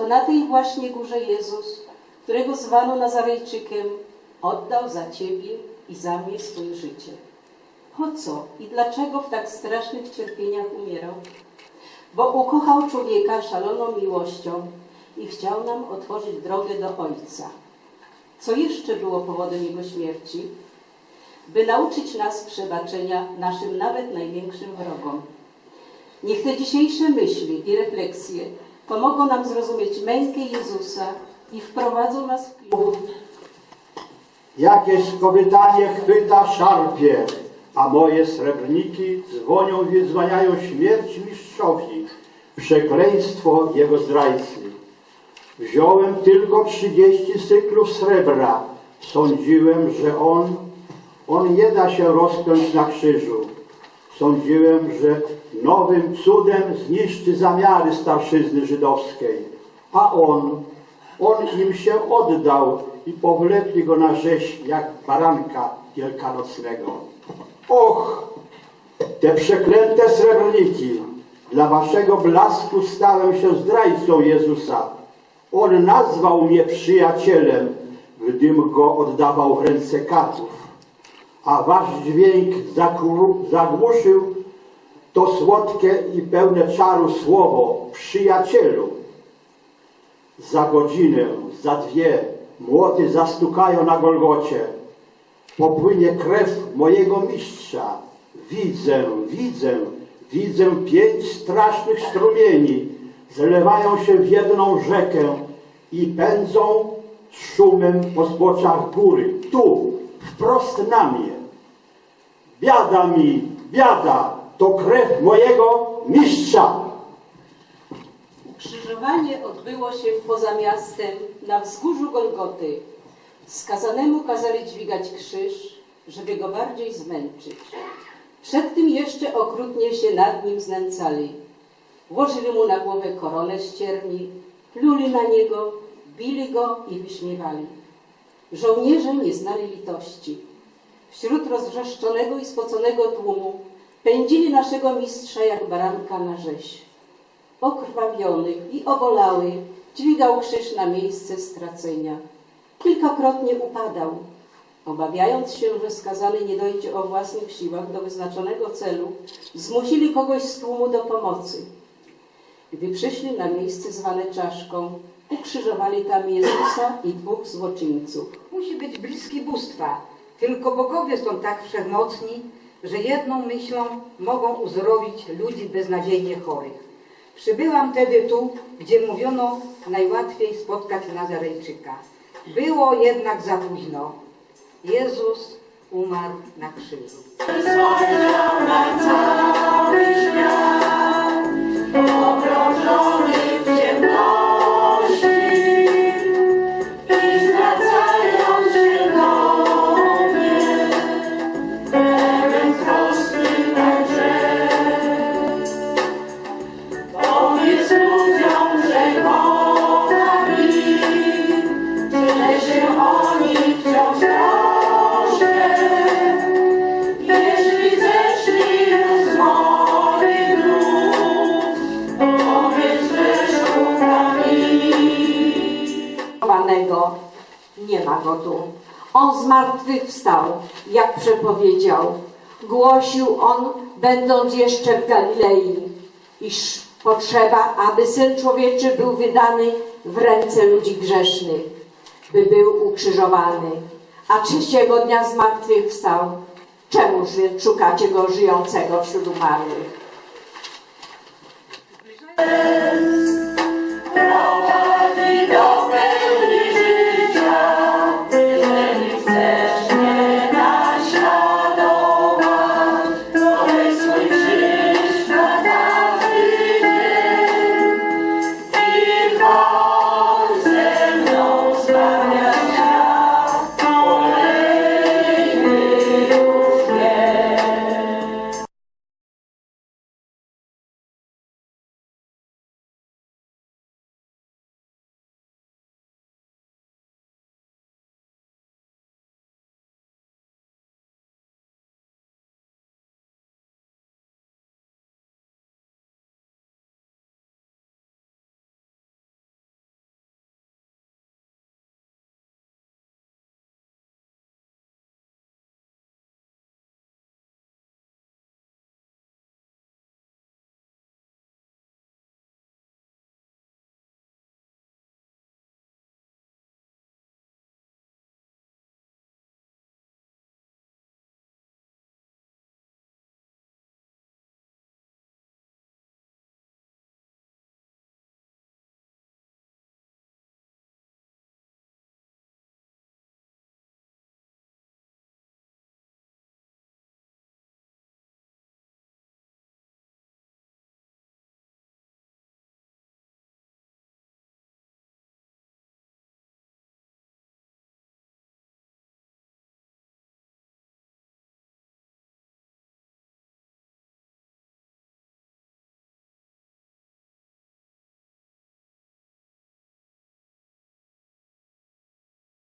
to na tej właśnie górze Jezus, którego zwano Nazarejczykiem, oddał za Ciebie i za mnie swoje życie. Po co i dlaczego w tak strasznych cierpieniach umierał? Bo ukochał człowieka szaloną miłością i chciał nam otworzyć drogę do Ojca. Co jeszcze było powodem Jego śmierci? By nauczyć nas przebaczenia naszym nawet największym wrogom. Niech te dzisiejsze myśli i refleksje pomogą nam zrozumieć mękę Jezusa i wprowadzą nas w klimat Jakieś kowytanie chwyta szarpie, a moje srebrniki dzwonią wyzwaniają śmierć mistrzowi, przekleństwo jego zdrajcy. Wziąłem tylko trzydzieści cyklów srebra. Sądziłem, że on, on nie da się rozpiąć na krzyżu. Sądziłem, że nowym cudem zniszczy zamiary starszyzny żydowskiej. A on, on im się oddał i powlekli go na rzeź jak baranka wielkanocnego. Och, te przeklęte srebrniki! Dla waszego blasku stałem się zdrajcą Jezusa. On nazwał mnie przyjacielem, gdym go oddawał w ręce katów. A wasz dźwięk zagłuszył to słodkie i pełne czaru słowo przyjacielu. Za godzinę, za dwie młoty zastukają na Golgocie. Popłynie krew mojego mistrza. Widzę, widzę, widzę pięć strasznych strumieni. Zlewają się w jedną rzekę i pędzą szumem po zboczach góry. Tu, wprost na mnie. Biada mi, biada, to krew mojego mistrza. Ukrzyżowanie odbyło się poza miastem, na wzgórzu Golgoty. Skazanemu kazali dźwigać krzyż, żeby go bardziej zmęczyć. Przed tym jeszcze okrutnie się nad nim znęcali. Włożyli mu na głowę koronę z cierni, pluli na niego, bili go i wyśmiewali. Żołnierze nie znali litości. Wśród rozwrzeszczonego i spoconego tłumu pędzili naszego mistrza jak baranka na rzeź okrwawiony i obolały, dźwigał krzyż na miejsce stracenia. Kilkakrotnie upadał, obawiając się, że skazany nie dojdzie o własnych siłach do wyznaczonego celu, zmusili kogoś z tłumu do pomocy. Gdy przyszli na miejsce zwane czaszką, ukrzyżowali tam Jezusa i dwóch złoczyńców. Musi być bliski bóstwa. Tylko bogowie są tak wszechmocni, że jedną myślą mogą uzdrowić ludzi beznadziejnie chorych. Przybyłam tedy tu, gdzie mówiono najłatwiej spotkać Nazarejczyka. Było jednak za późno. Jezus umarł na krzyżu. Nie ma go tu. On zmartwychwstał, jak przepowiedział. Głosił on, będąc jeszcze w Galilei, iż potrzeba, aby Syn Człowieczy był wydany w ręce ludzi grzesznych, by był ukrzyżowany. A trzeciego dnia zmartwychwstał. Czemuż szukacie go żyjącego wśród umarłych?